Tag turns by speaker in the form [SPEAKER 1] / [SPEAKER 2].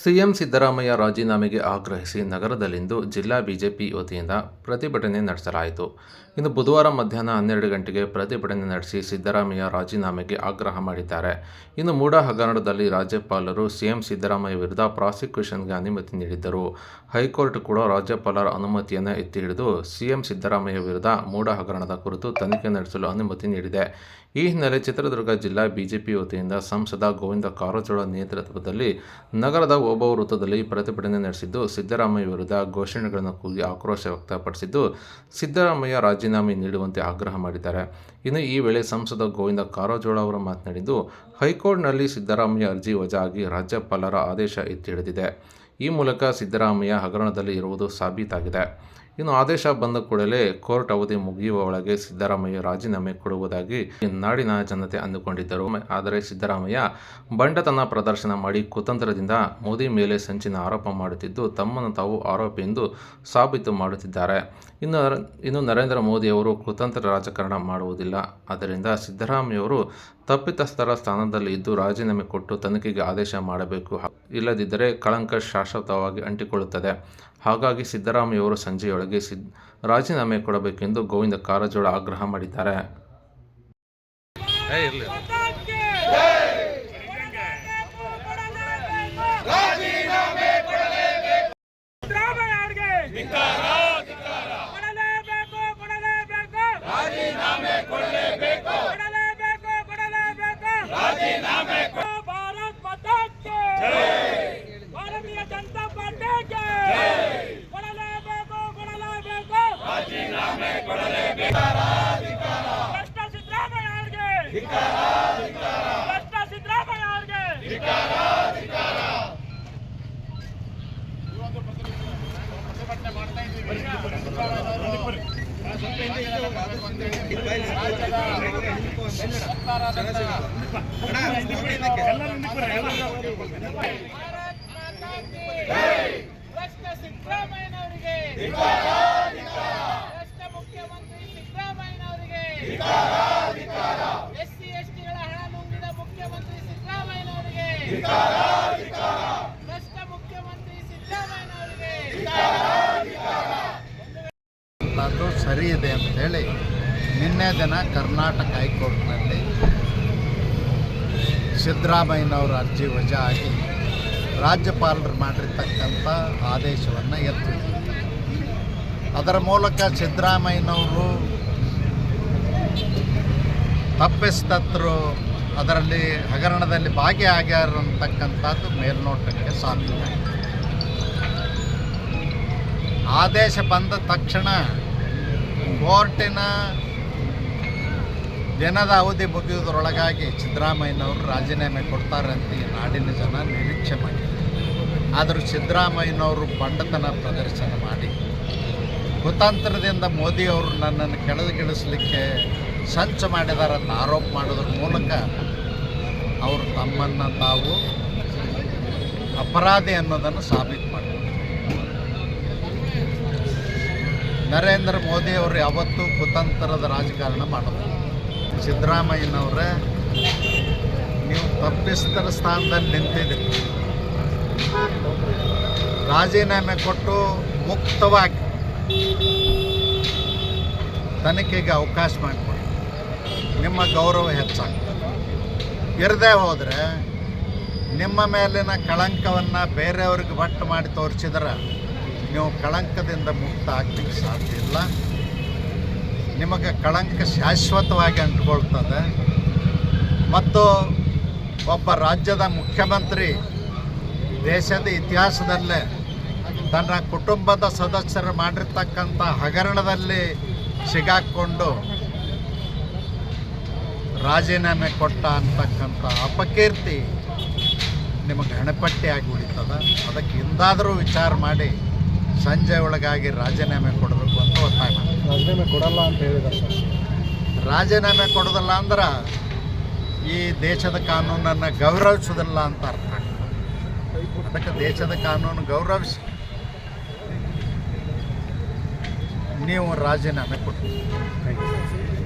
[SPEAKER 1] CM Siddaramaiah ರಾಜೀನಾಮೆಗೆ ಆಗ್ರಹಿಸಿ ನಗರದಲ್ಲಿಂದು ಜಿಲ್ಲಾ ಬಿಜೆಪಿ ವತಿಯಿಂದ ಪ್ರತಿಭಟನೆ ನಡೆಸಲಾಯಿತು. ಇನ್ನು ಬುಧವಾರ ಮಧ್ಯಾಹ್ನ ಹನ್ನೆರಡು ಗಂಟೆಗೆ ಪ್ರತಿಭಟನೆ ನಡೆಸಿ ಸಿದ್ದರಾಮಯ್ಯ ರಾಜೀನಾಮೆಗೆ ಆಗ್ರಹ ಮಾಡಿದ್ದಾರೆ. ಇನ್ನು ಮೂಡ ಹಗರಣದಲ್ಲಿ ರಾಜ್ಯಪಾಲರು ಸಿಎಂ ಸಿದ್ದರಾಮಯ್ಯ ವಿರುದ್ಧ ಪ್ರಾಸಿಕ್ಯೂಷನ್ಗೆ ಅನುಮತಿ ನೀಡಿದ್ದರು. ಹೈಕೋರ್ಟ್ ಕೂಡ ರಾಜ್ಯಪಾಲರ ಅನುಮತಿಯನ್ನು ಎತ್ತಿ ಹಿಡಿದು ಸಿಎಂ ಸಿದ್ದರಾಮಯ್ಯ ವಿರುದ್ಧ ಮೂಡ ಹಗರಣದ ಕುರಿತು ತನಿಖೆ ನಡೆಸಲು ಅನುಮತಿ ನೀಡಿದೆ. ಈ ಹಿನ್ನೆಲೆ ಚಿತ್ರದುರ್ಗ ಜಿಲ್ಲಾ ಬಿಜೆಪಿ ವತಿಯಿಂದ ಸಂಸದ ಗೋವಿಂದ ಕಾರಜೋಳ ನೇತೃತ್ವದಲ್ಲಿ ನಗರದ ಓಬವ್ವ ವೃತ್ತದಲ್ಲಿ ಪ್ರತಿಭಟನೆ ನಡೆಸಿದ್ದು, ಸಿದ್ದರಾಮಯ್ಯ ವಿರುದ್ಧ ಘೋಷಣೆಗಳನ್ನು ಕೂಗಿ ಆಕ್ರೋಶ ವ್ಯಕ್ತಪಡಿಸಿದ್ದು, ಸಿದ್ದರಾಮಯ್ಯ ರಾಜೀನಾಮೆ ನೀಡುವಂತೆ ಆಗ್ರಹ ಮಾಡಿದ್ದಾರೆ. ಇನ್ನು ಈ ವೇಳೆ ಸಂಸದ ಗೋವಿಂದ ಕಾರಜೋಳ ಅವರು ಮಾತನಾಡಿದ್ದು, ಹೈಕೋರ್ಟ್ನಲ್ಲಿ ಸಿದ್ದರಾಮಯ್ಯ ಅರ್ಜಿ ವಜಾ ಆಗಿ ರಾಜ್ಯಪಾಲರ ಆದೇಶ ಎತ್ತಿ ಈ ಮೂಲಕ ಸಿದ್ದರಾಮಯ್ಯ ಹಗರಣದಲ್ಲಿ ಇರುವುದು ಸಾಬೀತಾಗಿದೆ. ಇನ್ನು ಆದೇಶ ಬಂದ ಕೂಡಲೇ ಕೋರ್ಟ್ ಅವಧಿ ಮುಗಿಯುವ ಒಳಗೆ ಸಿದ್ದರಾಮಯ್ಯ ರಾಜೀನಾಮೆ ಕೊಡುವುದಾಗಿ ನಾಡಿನ ಜನತೆ ಅಂದುಕೊಂಡಿದ್ದರು. ಆದರೆ ಸಿದ್ದರಾಮಯ್ಯ ಬಂಡತನ ಪ್ರದರ್ಶನ ಮಾಡಿ ಕುತಂತ್ರದಿಂದ ಮೋದಿ ಮೇಲೆ ಸಂಚಿನ ಆರೋಪ ಮಾಡುತ್ತಿದ್ದು, ತಮ್ಮನ್ನು ತಾವು ಆರೋಪಿ ಎಂದು ಸಾಬೀತು ಮಾಡುತ್ತಿದ್ದಾರೆ. ಇನ್ನು ಇನ್ನು ನರೇಂದ್ರ ಮೋದಿ ಅವರು ಕುತಂತ್ರ ರಾಜಕಾರಣ ಮಾಡುವುದಿಲ್ಲ. ಆದ್ದರಿಂದ ಸಿದ್ದರಾಮಯ್ಯವರು ತಪ್ಪಿತಸ್ಥರ ಸ್ಥಾನದಲ್ಲಿ ಇದ್ದು ರಾಜೀನಾಮೆ ಕೊಟ್ಟು ತನಿಖೆಗೆ ಆದೇಶ ಮಾಡಬೇಕು. ಇಲ್ಲದಿದ್ದರೆ ಕಳಂಕ ಶಾಶ್ವತವಾಗಿ ಅಂಟಿಕೊಳ್ಳುತ್ತದೆ. ಹಾಗಾಗಿ ಸಿದ್ದರಾಮಯ್ಯವರು ಸಂಜೆಯೊಳಗೆ ಸಿದ್ ರಾಜೀನಾಮೆ ಕೊಡಬೇಕೆಂದು ಗೋವಿಂದ ಕಾರಜೋಳ ಆಗ್ರಹ ಮಾಡಿದ್ದಾರೆ.
[SPEAKER 2] ಭ್ರಷ್ಟ ಸಿದ್ದರಾಮಯ್ಯ ಅವ್ರಿಗೆ ಭ್ರಷ್ಟ ಸಿದ್ದರಾಮಯ್ಯ ಅವ್ರಿಗೆ ಭ್ರಷ್ಟ ಸಿದ್ದರಾಮಯ್ಯನವರಿಗೆ ಭ್ರಷ್ಟ ಮುಖ್ಯಮಂತ್ರಿ ಸಿದ್ದರಾಮಯ್ಯನವರಿಗೆ ಎಸ್ ಸಿ ಎಸ್ ಟಿಗಳ ಹಣ ನುಂಗಿದ ಮುಖ್ಯಮಂತ್ರಿ ಸಿದ್ದರಾಮಯ್ಯನವರಿಗೆ ಭ್ರಷ್ಟ ಮುಖ್ಯಮಂತ್ರಿ ಸಿದ್ದರಾಮಯ್ಯನವರಿಗೆ
[SPEAKER 3] ಅದು ಸರಿ ಇದೆ ಅಂತ ಹೇಳಿ ನಿನ್ನೆ ದಿನ ಕರ್ನಾಟಕ ಹೈಕೋರ್ಟ್ನಲ್ಲಿ ಸಿದ್ದರಾಮಯ್ಯನವರ ಅರ್ಜಿ ವಜಾ ಆಗಿ ರಾಜ್ಯಪಾಲರು ಮಾಡಿರ್ತಕ್ಕಂಥ ಆದೇಶವನ್ನು ಎತ್ತಿ ಅದರ ಮೂಲಕ ಸಿದ್ದರಾಮಯ್ಯನವರು ತಪ್ಪಿಸ್ತತ್ರು ಅದರಲ್ಲಿ ಹಗರಣದಲ್ಲಿ ಭಾಗಿಯಾಗ್ಯಾರಂತಕ್ಕಂಥದ್ದು ಮೇಲ್ನೋಟಕ್ಕೆ ಸಾಧ್ಯ. ಆದೇಶ ಬಂದ ತಕ್ಷಣ ಕೋರ್ಟಿನ ದಿನದ ಅವಧಿ ಮುಗಿಯುವುದರೊಳಗಾಗಿ ಸಿದ್ದರಾಮಯ್ಯನವರು ರಾಜೀನಾಮೆ ಕೊಡ್ತಾರೆ ಅಂತ ಈ ನಾಡಿನ ಜನ ನಿರೀಕ್ಷೆ ಮಾಡಿದ್ದಾರೆ ಆದರೂ ಸಿದ್ದರಾಮಯ್ಯನವರು ಬಂಡತನ ಪ್ರದರ್ಶನ ಮಾಡಿ. ಕುತಂತ್ರದಿಂದ ಮೋದಿಯವರು ನನ್ನನ್ನು ಕೆಳಗಿಳಿಸಲಿಕ್ಕೆ ಸಂಚು ಮಾಡಿದಾರನ್ನ ಆರೋಪ ಮಾಡೋದ್ರ ಮೂಲಕ ಅವರು ತಮ್ಮನ್ನು ತಾವು ಅಪರಾಧಿ ಅನ್ನೋದನ್ನು ಸಾಬೀತು ಮಾಡಿದರು ನರೇಂದ್ರ ಮೋದಿ ಅವರು ಯಾವತ್ತೂ ಕುತಂತ್ರದ ರಾಜಕಾರಣ ಮಾಡೋದು ಸಿದ್ದರಾಮಯ್ಯನವರೇ, ನೀವು ತಪ್ಪಿಸ್ತರ ಸ್ಥಾನದಲ್ಲಿ ನಿಂತಿದ್ದೀರಿ. ರಾಜೀನಾಮೆ ಕೊಟ್ಟು ಮುಕ್ತವಾಗಿ ತನಿಖೆಗೆ ಅವಕಾಶ ಮಾಡಿಕೊಡಿ. ನಿಮ್ಮ ಗೌರವ ಹೆಚ್ಚಾಗ್ತದೆ. ಇರದೇ ಹೋದರೆ ನಿಮ್ಮ ಮೇಲಿನ ಕಳಂಕವನ್ನು ಬೇರೆಯವ್ರಿಗೆ ಬಟ್ಟು ಮಾಡಿ ತೋರಿಸಿದ್ರೆ ನೀವು ಕಳಂಕದಿಂದ ಮುಕ್ತ ಆಗ್ಲಿಕ್ಕೆ ಸಾಧ್ಯ ಇಲ್ಲ. ನಿಮಗೆ ಕಳಂಕ ಶಾಶ್ವತವಾಗಿ ಅಂಟ್ಕೊಳ್ತದೆ. ಮತ್ತು ಒಬ್ಬ ರಾಜ್ಯದ ಮುಖ್ಯಮಂತ್ರಿ ದೇಶದ ಇತಿಹಾಸದಲ್ಲೇ ತನ್ನ ಕುಟುಂಬದ ಸದಸ್ಯರು ಮಾಡಿರ್ತಕ್ಕಂಥ ಹಗರಣದಲ್ಲಿ ಸಿಗಾಕ್ಕೊಂಡು ರಾಜೀನಾಮೆ ಕೊಟ್ಟ ಅಂತಕ್ಕಂಥ ಅಪಕೀರ್ತಿ ನಿಮಗೆ ಹಣಪಟ್ಟಿಯಾಗಿ ಉಳಿತದ? ಅದಕ್ಕೆ ಹಿಂದಾದರೂ ವಿಚಾರ ಮಾಡಿ ಸಂಜೆ ಒಳಗಾಗಿ ರಾಜೀನಾಮೆ ಕೊಡಬೇಕು ಅಂತ ಒತ್ತಾಯ ಮಾಡಿ
[SPEAKER 4] ರಾಜೀನಾಮೆ ಕೊಡಲ್ಲ ಅಂತ ಹೇಳಿದ್ದಾರೆ
[SPEAKER 3] ರಾಜೀನಾಮೆ ಕೊಡೋದಿಲ್ಲ ಅಂದ್ರೆ ಈ ದೇಶದ ಕಾನೂನನ್ನು ಗೌರವಿಸೋದಿಲ್ಲ ಅಂತ ಅರ್ಥ ಅದಕ್ಕೆ ದೇಶದ ಕಾನೂನು ಗೌರವಿಸಿ. ನೀವು ರಾಜೀನಾಮೆ ಕೊಡಿ.
[SPEAKER 4] Thank you sir